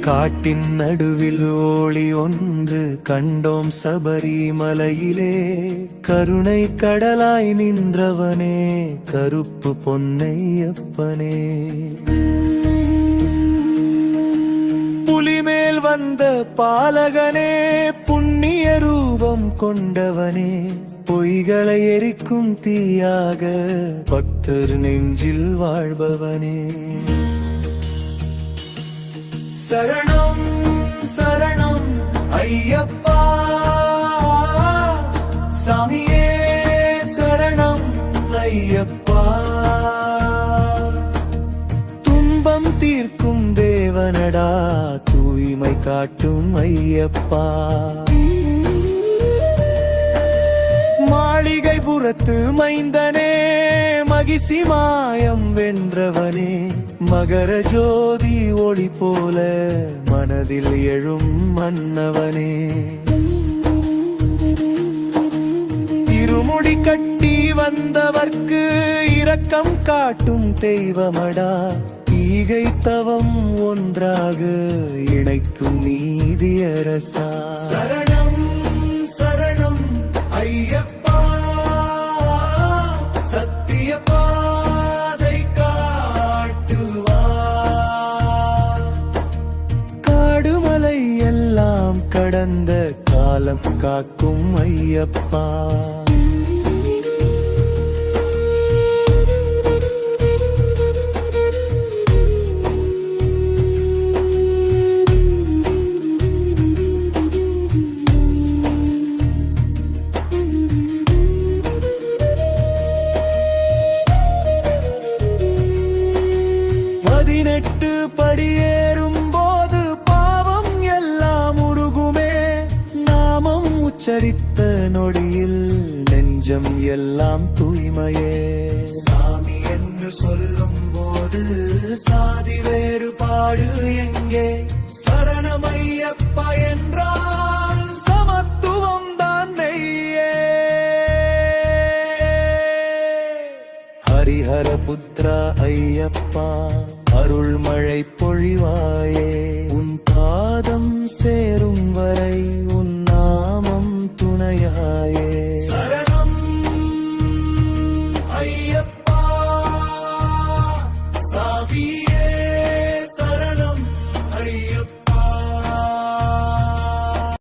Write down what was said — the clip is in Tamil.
காட்டின் நடுவில் ஓளி ஒன்று கண்டோம் சபரிமலையிலே. கருணை கடலாய் நின்றவனே கருப்பு பொன்னையப்பனே. புலிமேல் வந்த பாலகனே புண்ணிய ரூபம் கொண்டவனே. பொய்களை எரிக்கும் தீயாக பக்தர் நெஞ்சில் வாழ்பவனே. சரணம் சரணம் ஐயப்பா. சாமியே சரணம் ஐயப்பா. துன்பம் தீர்க்கும் தேவனடா தூய்மை காட்டும் ஐயப்பா. மாளிகை புறத்து மைந்தனே அகிசி மாயம் வென்றவனே மகர ஜோதி ஒளி போல மனதில் எழும் மன்னவனே. இருமுடி கட்டி வந்தவர்க்கு இரக்கம் காட்டும் தெய்வமடா ஈகை தவம் ஒன்றாக இணைக்கும் நீதியரசா சரணம் சரணம். கடந்த காலம் காக்கும் ஐயப்பா. பதினெட்டு படியே உச்சரித்த நொடியில் நெஞ்சம் எல்லாம் தூய்மையே. சாமி என்று சொல்லும் போது சாதி வேறுபாடு எங்கே? சரணமையப்பா என்றால் சமத்துவம் தான் நெய்யே ஹரிஹர புத்ரா ஐயப்பா அருள்மழை பொழிவாயே. உன் பாதம் சேரும் வரை